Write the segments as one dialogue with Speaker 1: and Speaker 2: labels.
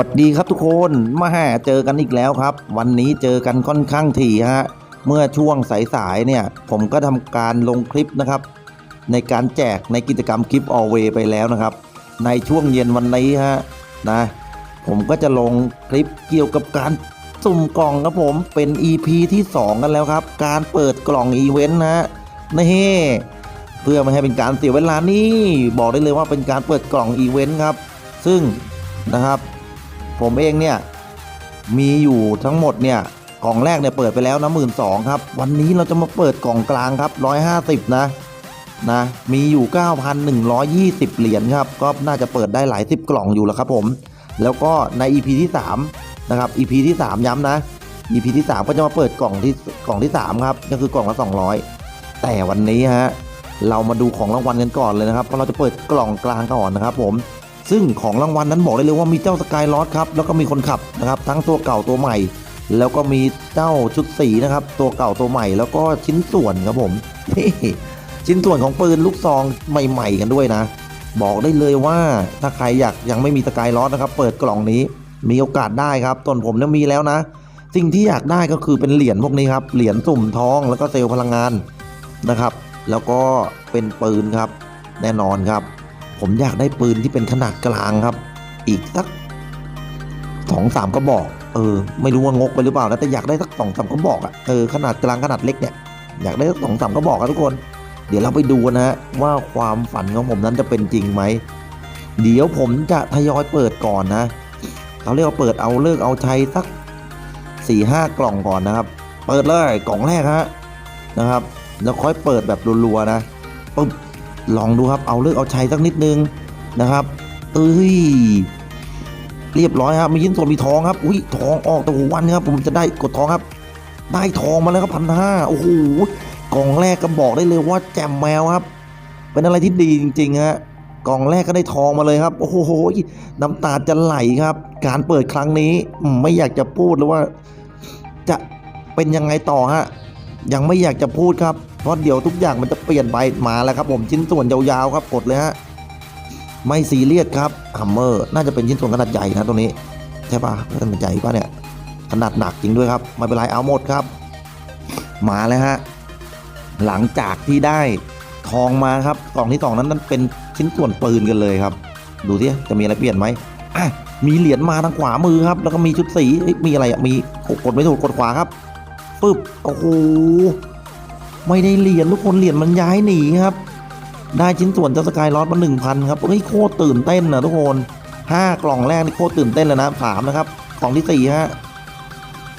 Speaker 1: สวัสดีครับทุกคนมาเจอกันอีกแล้วครับ วันนี้เจอกันค่อนข้างถี่ฮะเมื่อช่วงสายๆเนี่ย ผมก็ทำการลงคลิปนะครับ ในการแจกในกิจกรรมคลิป a l w a y ไปแล้วนะครับ ในช่วงเย็นวันนี้ฮะนะผมก็จะลงคลิปเกี่ยวกับการสุ่มกล่องครับผมเป็น EP ที่ 2 กันแล้วครับ การเปิดกล่องอีเวนต์นะฮะนี่เพื่อไม่ให้เป็นการเสียเวลานี่บอกได้เลยว่าเป็นการเปิดกล่องอีเวนต์ครับ ซึ่งนะครับ ผมเองเนี่ยมีอยู่ทั้งหมดเนี่ยกล่องแรกเนี่ยเปิดไปแล้วนะหมื่นสองครับ วันนี้เราจะมาเปิดกล่องกลางครับร้อยห้าสิบนะนะมีอยู่ 9,120 เหรียญครับ ก็น่าจะเปิดได้หลายสิบกล่องอยู่แล้วครับผม แล้วก็ใน EP ที่3นะครับ EP ที่ 3 ย้ำนะ EP ที่ 3 ก็จะมาเปิดกล่องที่กล่องที่ 3 ครับก็คือกล่องละ 200 แต่วันนี้ฮะเรามาดูของรางวัลกันก่อนเลยนะครับเพราะเราจะเปิดกล่องกลางก่อนนะครับผม ซึ่งของรางวัลนั้นบอกได้เลยว่ามีเจ้าสกายลอสครับแล้วก็มีคนขับนะครับทั้งตัวเก่าตัวใหม่ แล้วก็มีเจ้าชุดสีนะครับตัวเก่าตัวใหม่ แล้วก็ชิ้นส่วนครับผมนี่ชิ้นส่วนของปืนลูกซองใหม่ ๆ กันด้วยนะ บอกได้เลยว่าถ้าใครอยากยังไม่มีสกายลอสนะครับเปิดกล่องนี้มีโอกาสได้ครับตนผมเนี่ยมีแล้วนะสิ่งที่อยากได้ก็คือเป็นเหรียญพวกนี้ครับเหรียญสุ่มทองแล้วก็เซลล์พลังงานนะครับ แล้วก็เป็นปืนครับแน่นอนครับ ผมอยากได้ปืนที่เป็นขนาดกลางครับ อีกสักสองสามกระบอก เออ ไม่รู้ว่างกไปหรือเปล่านะแต่อยากได้สักสองสามกระบอกอะเออขนาดกลางขนาดเล็กเนี่ยอยากได้สักสองสามกระบอกครับทุกคน เดี๋ยวเราไปดูนะฮะว่าความฝันของผมนั้นจะเป็นจริงไหมเดี๋ยวผมจะทยอยเปิดก่อนนะเขาเรียกว่าเปิดเอาเลิกเอาชัยสักสี่ห้ากล่องก่อนนะครับ เปิดเลยกล่องแรกฮะนะครับ แล้วค่อยเปิดแบบรัวๆนะปึ๊บ ลองดูครับเอาเลือกเอาใชัยสักนิดนึงนะครับเอ้ยเรียบร้อยครับมีชิ้นส่วนมีทองครับอุ้ยทองออกแต่หัววันครับผมจะได้กดทองครับ ได้ทองมาแล้วครับพันห้าโอ้โหกล่องแรกก็บอกได้เลยว่าแจมแมวครับ เป็นอะไรที่ดีจริงๆฮะกล่องแรกก็ได้ทองมาเลยครับ โอ้โหน้ำตาจะไหลครับ การเปิดครั้งนี้ไม่อยากจะพูดเลยว่า จะเป็นยังไงต่อฮะยังไม่อยากจะพูดครับ ราะเดี๋ยวทุกอย่างมันจะเปลี่ยนไปมาแล้วครับผมชิ้นส่วนยาวๆครับกดเลยฮะไม่ซีเรียสครับฮัมเมอร์น่าจะเป็นชิ้นส่วนขนาดใหญ่นะตรงนี้ใช่ปะขนาดใหญ่ปะเนี่ยขนาดหนักจริงด้วยครับไม่เป็นไรเอาหมดครับ มาแล้วฮะหลังจากที่ได้ทองมาครับกล่องที่สองนั้นนั้นเป็นชิ้นส่วนปืนกันเลยครับ ดูสิจะมีอะไรเปลี่ยนไหมอะมีเหรียญมาทางขวามือครับ แล้วก็มีชุดสีมีอะไรอะมีกดไม่ถูกกดขวาครับปึ๊บโอ้โห ไม่ได้เหรียญทุกคนเหรียญมันย้ายหนีครับ ได้ชิ้นส่วนเจ้าสกายลอสมาหนึ่งพันครับเฮ้ยโคตรตื่นเต้นนะทุกคนห้ากล่องแรกนี่โคตรตื่นเต้นเลยนะสามนะครับกล่องที่สี่ฮะ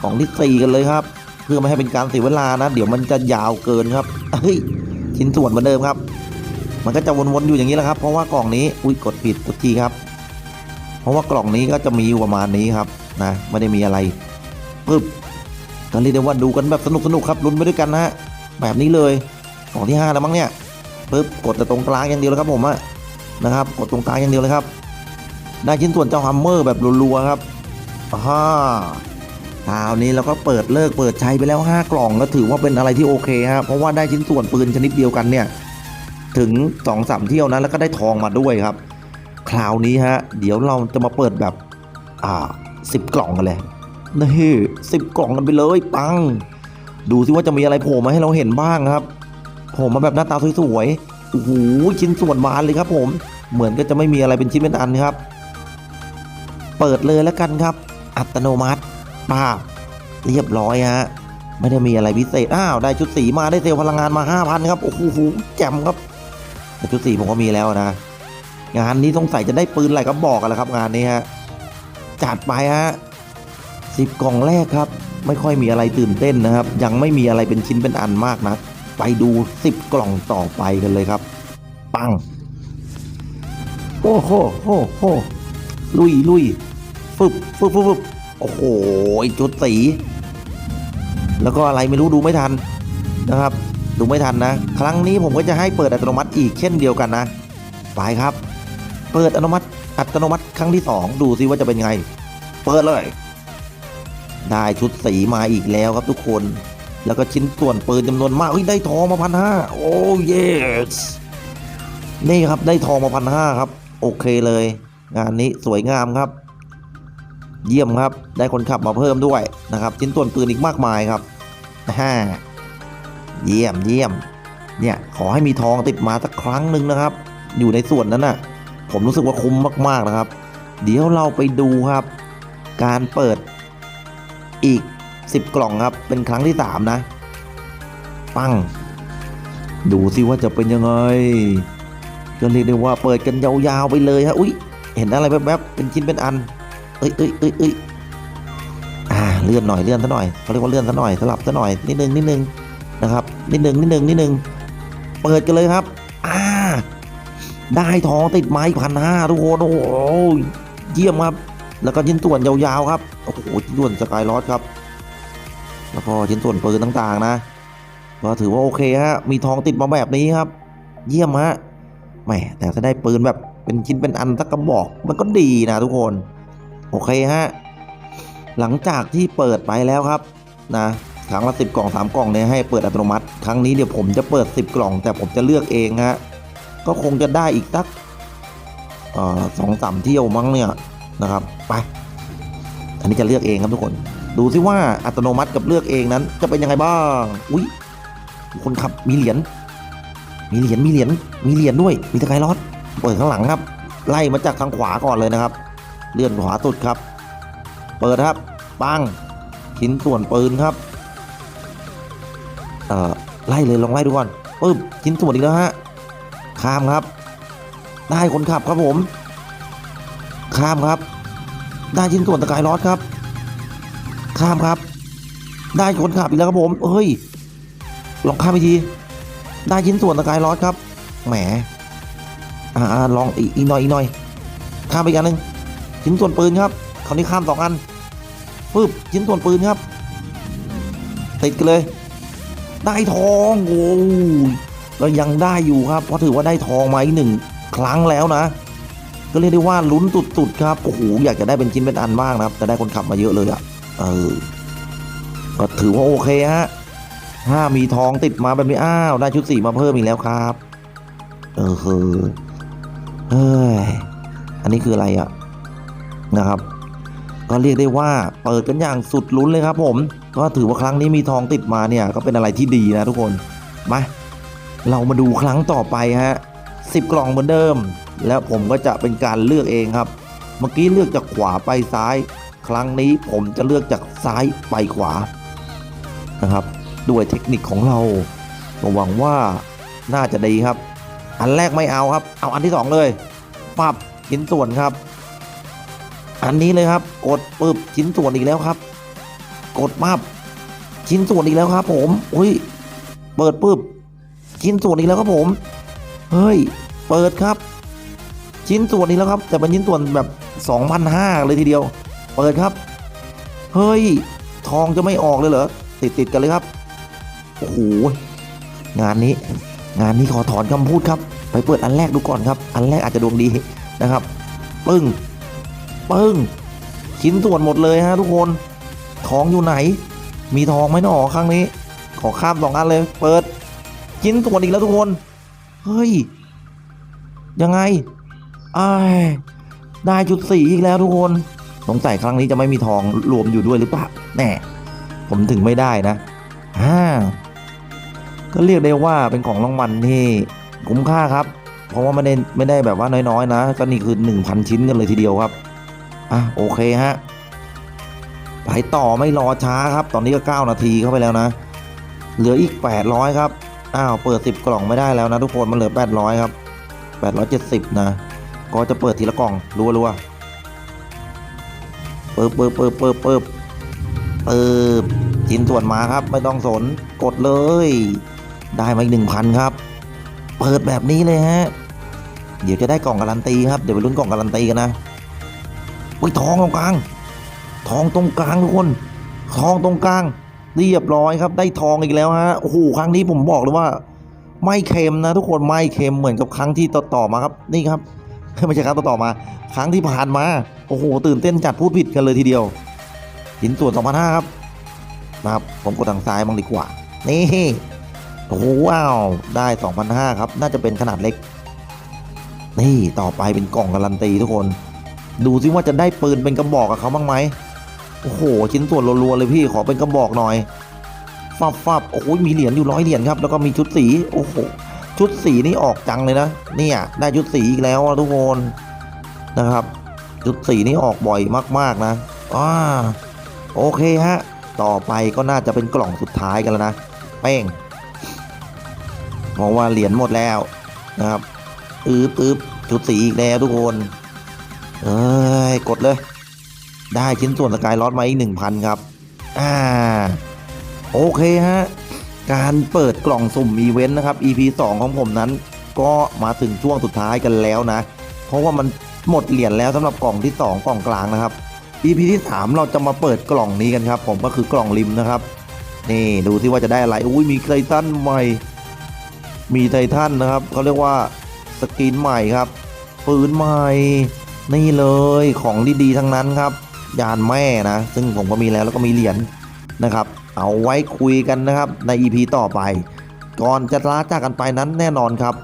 Speaker 1: กล่องที่สี่กันเลยครับ เพื่อไม่ให้เป็นการเสียเวลานะ เดี๋ยวมันจะยาวเกินครับเฮ้ยชิ้นส่วนเหมือนเดิมครับ มันก็จะวนๆอยู่อย่างนี้แหละครับ เพราะว่ากล่องนี้อุ้ยกดผิดทุกทีครับ เพราะว่ากล่องนี้ก็จะมีอยู่ประมาณนี้ครับนะไม่ได้มีอะไรปึ๊บก็เรียกได้ว่าดูกันแบบสนุกๆครับลุ้นไปด้วยกันนะฮะ แบบนี้เลยกล่องที่ห้าแล้วมั้งเนี่ยปึ๊บกดแต่ตรงกลางอย่างเดียวเลยครับผมอะนะครับ กดตรงกลางอย่างเดียวเลยครับ ได้ชิ้นส่วนเจ้าฮัมเมอร์แบบรัวๆครับฮ่าคราวนี้เราก็เปิดเลิกเปิดใช้ไปแล้ว 5 กล่องก็ถือว่าเป็นอะไรที่โอเคฮะเพราะว่าได้ชิ้นส่วนปืนชนิดเดียวกันเนี่ยถึง2อสามเที่ยวนะแล้วก็ได้ทองมาด้วยครับ คราวนี้ฮะเดี๋ยวเราจะมาเปิดแบบอ่าสิบกล่องกันเลยนี่สิบกล่องกันไปเลยปัง ดูซิว่าจะมีอะไรโผล่มาให้เราเห็นบ้างครับโผมมาแบบหน้าตาสวยๆโอ้โหชิ้นส่วนบานเลยครับ ผมเหมือนก็จะไม่มีอะไรเป็นชิ้นเป็นอันครับ เปิดเลยแล้วกันครับ อัตโนมัติป้าเรียบร้อยฮะไม่ได้มีอะไรพิเศษอ้าวได้ชุดสีมาได้เซลล์พลังงานมา5,000ครับโอ้โหแจ่มครับแต่ชุดสีผมก็มีแล้วนะงานนี้สงสัยจะได้ปืนอะไรก็บอกกันแล้วครับงานนี้ฮะจัดไปฮะสิบกล่องแรกครับ ไม่ค่อยมีอะไรตื่นเต้นนะครับ ยังไม่มีอะไรเป็นชิ้นเป็นอันมากนะ ไปดู 10 กล่องต่อไปกันเลยครับ ปัง โอ้โหโหโหลุยลุยฟึบฟึบฟึบฟึบโอ้โหจุดสี แล้วก็อะไรไม่รู้ดูไม่ทันนะครับ ดูไม่ทันนะ ครั้งนี้ผมก็จะให้เปิดอัตโนมัติอีกเช่นเดียวกันนะ ไปครับ เปิดอัตโนมัติอัตโนมัติครั้งที่สองดูซิว่าจะเป็นไง เปิดเลย ได้ชุดสีมาอีกแล้วครับทุกคน แล้วก็ชิ้นส่วนปืนจำนวนมากเฮ้ยได้ทองมาพันห้าโอ้เยสนี่ครับได้ทองมาพันห้าครับ โอเคเลย งานนี้สวยงามครับ เยี่ยมครับได้คนขับมาเพิ่มด้วยนะครับ ชิ้นส่วนปืนอีกมากมายครับฮ่าเยี่ยมเยี่ยมเนี่ยขอให้มีทองติดมาสักครั้งหนึ่งนะครับ อยู่ในส่วนนั้นน่ะ ผมรู้สึกว่าคุ้มมากๆนะครับ เดี๋ยวเราไปดูครับ การเปิด อีก 10 กล่องครับ เป็นครั้งที่ 3 นะ ปัง ดูสิว่าจะเป็นยังไง ก็เรียกได้ว่าเปิดกันยาวๆไปเลยฮะ อุ้ยเห็นอะไรแวบๆเป็นชิ้นเป็นอัน เอ้ยเอ้ยเอ้ยเอ้ยอ่า เลื่อนหน่อย เลื่อนซะหน่อยเขาเรียกว่าเลื่อนซะหน่อย สลับซะหน่อย นิดนึง นิดนึง นะครับ นิดนึง นิดนึง นิดนึง เปิดกันเลยครับ อ่า ได้ทองติดไม้พันห้าทุกคน โอ้โหเยี่ยมครับ แล้วก็ชิ้นส่วนยาวๆครับ โอ้โหชิ้นส่วนสกายลอสครับ แล้วก็ชิ้นส่วนปืนต่างๆนะ ก็ถือว่าโอเคฮะ มีทองติดมาแบบนี้ครับ เยี่ยมฮะ แหม แต่ถ้าได้ปืนแบบเป็นชิ้นเป็นอันสักกระบอก มันก็ดีนะทุกคน โอเคฮะ หลังจากที่เปิดไปแล้วครับนะครั้งละสิบกล่องสามกล่องเนี่ยให้เปิดอัตโนมัติ ครั้งนี้เดี๋ยวผมจะเปิด10กล่อง แต่ผมจะเลือกเองฮะ ก็คงจะได้อีกสักสองสามเที่ยวมั้งเนี่ย นะครับไปอันนี้จะเลือกเองครับทุกคน ดูซิว่าอัตโนมัติกับเลือกเองนั้น จะเป็นยังไงบ้างอุ้ยคนขับมีเหรียญมีเหรียญมีเหรียญมีเหรียญด้วย มีตะไคร้รอดเปิดข้างหลังครับ ไล่มาจากทางขวาก่อนเลยนะครับ เลื่อนขวาสุดครับ เปิดครับปังชิ้นส่วนปืนครับเอ่อไล่เลยลองไล่ดูก่อนปึ๊บชิ้นส่วนอีกแล้วฮะข้ามครับ ได้คนขับครับผม ข้ามครับ ได้ชิ้นส่วนตะกายรอดครับ ข้ามครับ ได้คนขับอีกแล้วครับผมเฮ้ย ลองข้ามอีกที ได้ชิ้นส่วนตะกายรอดครับ แหม อ่าลองอีกอีกหน่อยอีกหน่อย ข้ามไปอีกอันหนึ่งชิ้นส่วนปืนครับคราวนี้ข้ามสองอันปึ๊บชิ้นส่วนปืนครับ ติดกันเลย ได้ทองโอ้ยเรายังได้อยู่ครับ เพราะถือว่าได้ทองมาอีกหนึ่งครั้งแล้วนะ ก็เรียกได้ว่าลุ้นสุดๆครับโอ้โหอยากจะได้เป็นชิ้นเป็นอันบ้างนะครับ แต่ได้คนขับมาเยอะเลยอะ่ะเออก็ถือว่าโอเคฮะถ้ามีทองติดมาแบบนี้อ้าวได้ชุดสีมาเพิ่มอีกแล้วครับ เออคือเฮ้ยอันนี้คืออะไรอะ่ะนะครับ ก็เรียกได้ว่าเปิดกันอย่างสุดลุ้นเลยครับ ผม ก็ถือว่าครั้งนี้มีทองติดมาเนี่ย ก็เป็นอะไรที่ดีนะทุกคนมาเรามาดูครั้งต่อไปฮะสิบกล่องเหมือนเดิม แล้วผมก็จะเป็นการเลือกเองครับ เมื่อกี้เลือกจากขวาไปซ้าย ครั้งนี้ผมจะเลือกจากซ้ายไปขวานะครับ ด้วยเทคนิคของเราผมหวังว่าน่าจะดีครับ อันแรกไม่เอาครับ เอาอันที่สองเลยปับชิ้นส่วนครับ อันนี้เลยครับ กดปึ๊บชิ้นส่วนอีกแล้วครับ กดปั๊บชิ้นส่วนอีกแล้วครับ ผมอุ้ยเปิดปึ๊บชิ้นส่วนอีกแล้วครับผม เฮ้ย เปิดครับ ชิ้นส่วนอีกแล้วครับ แต่เป็นชิ้นส่วนแบบ2,500เลยทีเดียว เปิดครับ เฮ้ย ทองจะไม่ออกเลยเหรอ ติดติดกันเลยครับ โอ้โห งานนี้ งานนี้ขอถอนคำพูดครับ ไปเปิดอันแรกดูก่อนครับ อันแรกอาจจะดวงดีนะครับ ปึ้ง ปึ้ง ชิ้นส่วนหมดเลยฮะทุกคน ทองอยู่ไหน มีทองไหมหนอครั้งนี้ ขอข้ามสองอันเลย เปิดชิ้นส่วนอีกแล้วทุกคน เฮ้ย ยังไง อ้ายได้จุดสีอีกแล้วทุกคน สงสัยครั้งนี้จะไม่มีทองรวมอยู่ด้วยหรือเปล่าแน่ผมถึงไม่ได้นะอ่าก็เรียกได้ว่าเป็นของรางวัลที่คุ้มค่าครับ เพราะว่าไม่ได้ไม่ได้แบบว่าน้อยๆ นะ ก็นี่คือ 1,000 ชิ้นกันเลยทีเดียวครับ อะโอเคฮะ ไปต่อไม่รอช้าครับ ตอนนี้ก็ 9 นาทีเข้าไปแล้วนะ เหลืออีก 800 ครับ อ้าว เปิด 10 กล่องไม่ได้แล้วนะทุกคน มันเหลือ 800 ครับ 870 นะ ก็จะเปิดทีละกล่องรัวๆเปิบเปิบเปิบเปิบเปิบเปิบชิ้นส่วนมาครับไม่ต้องสนกดเลย ได้มาอีก1,000ครับ เปิดแบบนี้เลยฮะ เดี๋ยวจะได้กล่องการันตีครับ เดี๋ยวไปลุ้นกล่องการันตีกันนะอุ้ยทองตรงกลาง ทองตรงกลางทุกคน ทองตรงกลางเรียบร้อยครับ ได้ทองอีกแล้วฮะโอ้โหครั้งนี้ผมบอกเลยว่า ไม่เค็มนะ ทุกคนไม่เค็มเหมือนกับครั้งที่ต่อๆมาครับ นี่ครับ ไม่ใช่ครั้งต่อมา ครั้งที่ผ่านมา โอ้โห ตื่นเต้นจัดพูดผิดกันเลยทีเดียว หินส่วน2,500ครับ นะครับ ผมกดทางซ้ายบ้างดีกว่า นี่โอ้โหว้าว ได้2,500ครับ น่าจะเป็นขนาดเล็ก นี่ต่อไปเป็นกล่องการันตีทุกคน ดูซิว่าจะได้ปืนเป็นกระบอกกับเขาบ้างไหมโอ้โห ชิ้นส่วนรัวๆเลยพี่ขอเป็นกระบอกหน่อยฟับฟับโอ้โหมีเหรียญอยู่ร้อยเหรียญครับ แล้วก็มีชุดสี โอ้โห ชุดสีนี่ออกจังเลยนะเนี่ยได้ชุดสีอีกแล้วทุกคนนะครับ ชุดสีนี่ออกบ่อยมาก ๆนะอ่าโอเคฮะต่อไปก็น่าจะเป็นกล่องสุดท้ายกันแล้วนะเป้งเพราะว่าเหรียญหมดแล้วนะครับอืบอืบชุดสีอีกแล้วทุกคนเอ้ยกดเลย ได้ชิ้นส่วนสกายลอตมาอีกหนึ่งพันครับอ่าโอเคฮะ การเปิดกล่องสุ่มอีเวนต์นะครับ EP 2 ของผมนั้น ก็มาถึงช่วงสุดท้ายกันแล้วนะ เพราะว่ามันหมดเหรียญแล้วสำหรับกล่องที่ 2 กล่องกลางนะครับ EP ที่ 3 เราจะมาเปิดกล่องนี้กันครับ ผมก็คือกล่องริมนะครับนี่ดูที่ว่าจะได้อะไรอุ้ยมีไททันใหม่ มีไททันนะครับเขาเรียกว่าสกินใหม่ครับปืนใหม่ นี่เลยของดีๆทั้งนั้นครับยานแม่นะ ซึ่งผมก็มีแล้วแล้วก็มีเหรียญนะครับ เอาไว้คุยกันนะครับใน EP ต่อไป ก่อนจะลาจากกันไปนั้นแน่นอนครับ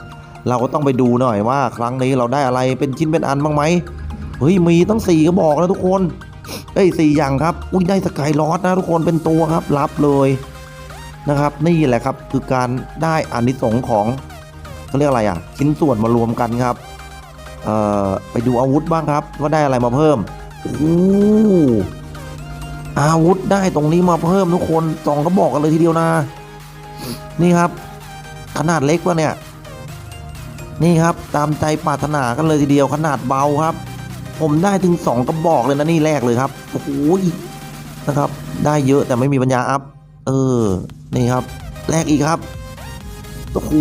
Speaker 1: เราก็ต้องไปดูหน่อยว่า ครั้งนี้เราได้อะไรเป็นชิ้นเป็นอันบ้างไหมเฮ้ยมีตั้งสี่กระบอกนะทุกคนเอ้ยสี่อย่างครับอุ้ยได้สกายลอสนะทุกคนเป็นตัวครับรับเลยนะครับ นี่แหละครับคือการได้อานิสงส์ของเขาเรียกอะไรอะชิ้นส่วนมารวมกันครับเอ่อไปดูอาวุธบ้างครับว่าได้อะไรมาเพิ่มโอ้ อาวุธได้ตรงนี้มาเพิ่มทุกคนสองก็บอกกันเลยทีเดียวนะ นี่ครับ ขนาดเล็กวะเนี่ย นี่ครับตามใจปรารถนากันเลยทีเดียวขนาดเบาครับ ผมได้ถึงสองกระบอกเลยนะนี่แรกเลยครับโอ้โหนะครับ ได้เยอะแต่ไม่มีปัญญาอัพ เออ นี่ครับ แรกอีกครับโอ้โห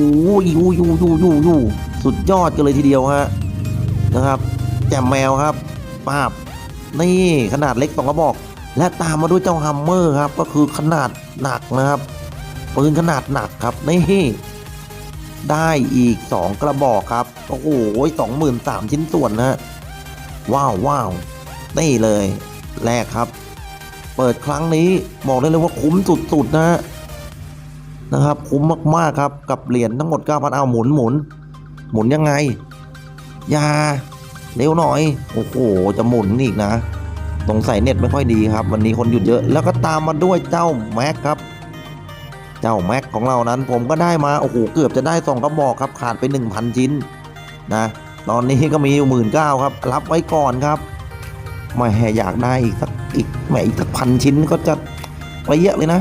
Speaker 1: ยูยูยูยูยูสุดยอดกันเลยทีเดียวฮะนะครับแจมแมวครับปาบนี่ขนาดเล็กสองกระบอก และตามมาด้วยเจ้าฮัมเมอร์ครับก็คือขนาดหนักนะครับปืนขนาดหนักครับนี่ได้อีก 2 กระบอกครับโอ้โหสองหมื่นสามชิ้นส่วนนะว้าวว้าวนี่เลยแรกครับ เปิดครั้งนี้บอกได้เลยว่าคุ้มสุดๆนะนะครับ คุ้มมากๆครับกับเหรียญทั้งหมด9,000เอาหมุนหมุนหมุนยังไงยาเร็วหน่อย โอ้โห จะหมุนอีกนะ สงสัยเน็ตไม่ค่อยดีครับ วันนี้คนหยุดเยอะแล้วก็ตามมาด้วยเจ้าแม็กครับ เจ้าแม็กของเรานั้นผมก็ได้มาโอ้โหเกือบจะได้สองกระบอกครับขาดไป 1,000 ชิ้นนะตอนนี้ก็มีอยู่หมื่นเก้าครับ รับไว้ก่อนครับไม่แห่อยากได้อีกสักอีกแหมอีกสักพันชิ้นก็จะไปเยอะเลยนะ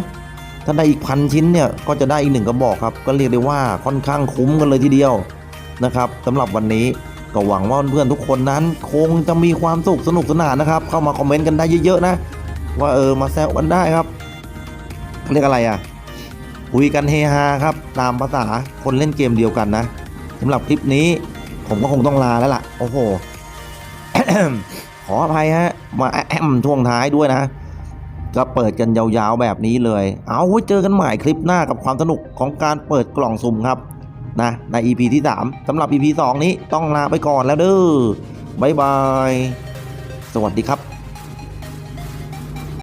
Speaker 1: ถ้าได้อีกพันชิ้นเนี่ยก็จะได้อีกหนึ่งกระบอกครับ ก็เรียกได้ว่าค่อนข้างคุ้มกันเลยทีเดียวนะครับสำหรับวันนี้ ก็หวังว่าเพื่อนๆทุกคนนั้นคงจะมีความสุขสนุกสนานนะครับ เข้ามาคอมเมนต์กันได้เยอะๆนะ ว่าเออมาแซวกันได้ครับ เรียกอะไรอะคุยกันเฮฮาครับ ตามภาษาคนเล่นเกมเดียวกันนะสำหรับคลิปนี้ ผมก็คงต้องลาแล้วล่ะ โอ้โหขออภัยฮะ มาแอมช่วงท้ายด้วยนะ ก็เปิดกันยาวๆแบบนี้เลย เอาไว้เจอกันใหม่คลิปหน้ากับความสนุกของการเปิดกล่องสุ่มครับ นะใน EP ที่ 3สำหรับ EP 2 นี้ต้องลาไปก่อนแล้วเด้อบ๊ายบาย สวัสดีครับ